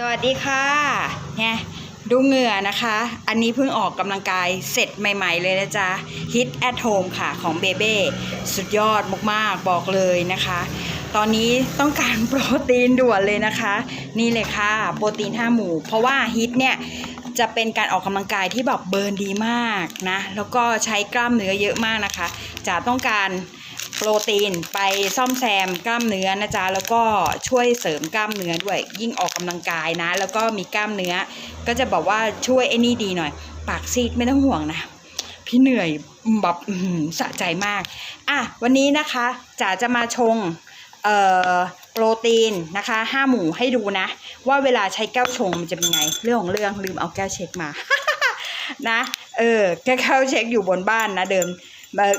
สวัสดีค่ะเนี่ยดูเหงื่อนะคะ อันนี้เพิ่งออกกำลังกายเสร็จใหม่ ๆ เลยนะจ๊ะ Hit at Home ค่ะของเบเบ้สุดยอดมากๆบอกเลยนะคะ ตอนนี้ต้องการโปรตีนด่วนเลยนะคะ นี่เลยค่ะ โปรตีน5หมู่ เพราะว่าฮิตเนี่ยจะเป็นการออกกำลังกายที่แบบเบิร์นดีมากนะ แล้วก็ใช้กล้ามเนื้อเยอะมากนะคะ จะต้องการ โปรตีนไปซ่อมแซมกล้ามเนื้อนะจ๊ะแล้วก็ช่วยเสริมกล้ามเนื้อด้วย ยิ่งออกกำลังกายนะ แล้วก็มีกล้ามเนื้อ ก็จะบอกว่าช่วยไอ้นี่ดีหน่อย ปากซีดไม่ต้องห่วงนะพี่เหนื่อยแบบสะใจมาก อะ วันนี้นะคะจ๋าจะมาชงเอ่อโปรตีนนะคะห้าหมู่ให้ดูนะ ว่าเวลาใช้แก้วชงมันจะเป็นไง เรื่องของเรื่องลืมเอาแก้วเช็คมานะเออแก้วเช็คอยู่บนบ้านนะเดิม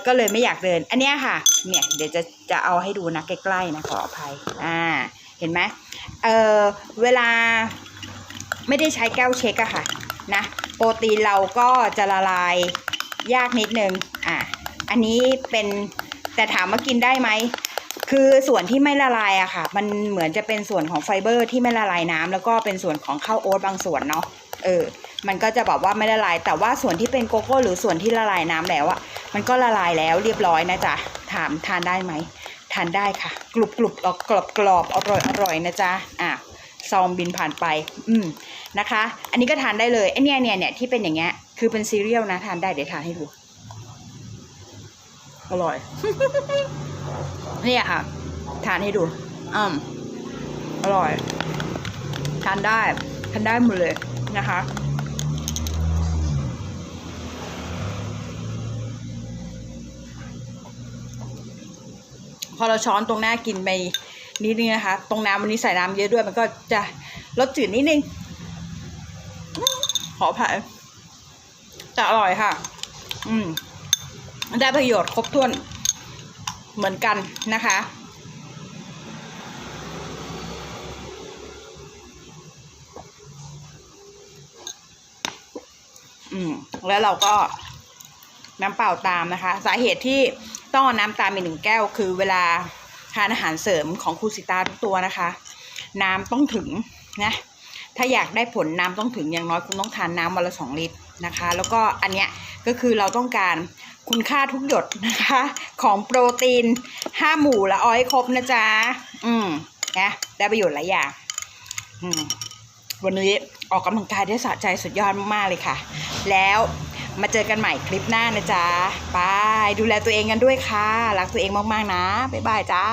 ก็เลยไม่อยากเดิน อันเนี้ยค่ะ เนี่ยเดี๋ยวจะจะเอาให้ดูนะใกล้ๆนะขออภัย อ่า เห็นไหมเออเวลาไม่ได้ใช้แก้วเช็คอะค่ะนะโปรตีนเราก็จะละลายยากนิดนึงอะอันนี้เป็นแต่ถามว่ากินได้ไหมคือส่วนที่ไม่ละลายอะค่ะ มันเหมือนจะเป็นส่วนของไฟเบอร์ที่ไม่ละลายน้ำแล้วก็เป็นส่วนของข้าวโอ๊ตบางส่วนเนาะเออ มันก็จะแบบว่าไม่ละลาย แต่ว่าส่วนที่เป็นโกโก้ หรือส่วนที่ละลายน้ำแล้วอะ มันก็ละลายแล้วเรียบร้อยนะจ๊ะถามทานได้ไหมทานได้ค่ะ กรุบกรุบกรอบกรอบกรอบอร่อยอร่อยนะจ๊ะอะซองบินผ่านไป อืมนะคะ อันนี้ก็ทานได้เลยไอเนี่ยเนี่ยเนี่ยที่เป็นอย่างเงี้ยคือเป็นซีเรียลนะทานได้เดี๋ยวทานให้ดู อร่อยเนี่ยค่ะ ทานให้ดูอืมอร่อย ทานได้ ทานได้หมดเลยนะคะ พอเราช้อนตรงหน้ากินไปนิดนึงนะคะ ตรงน้ำวันนี้ใส่น้ำเยอะด้วย มันก็จะรสจืดนิดนึง ขออภัยแต่อร่อยค่ะ อืม ได้ประโยชน์ครบถ้วนเหมือนกันนะคะ อืม แล้วเราก็น้ำเปล่าตามนะคะ สาเหตุที่ ต้องเอาน้ำตามไปหนึ่งแก้ว คือเวลาทานอาหารเสริมของครูสิตาทุกตัวนะคะ น้ำต้องถึงนะถ้าอยากได้ผลน้ำต้องถึงอย่างน้อยคุณต้องทานน้ำวันละสองลิตรนะคะ แล้วก็อันเนี้ยก็คือเราต้องการคุณค่าทุกหยดนะคะ ของโปรตีนห้าหมู่ละอ้อยครบนะจ๊ะอืมนะได้ประโยชน์หลายอย่างอืมวันนี้ออกกำลังกายได้สะใจสุดยอดมากๆเลยค่ะ แล้ว มาเจอกันใหม่คลิปหน้านะจ๊ะบาย ดูแลตัวเองกันด้วยค่ะ รักตัวเองมาก ๆ นะ บ๊ายบายจ้า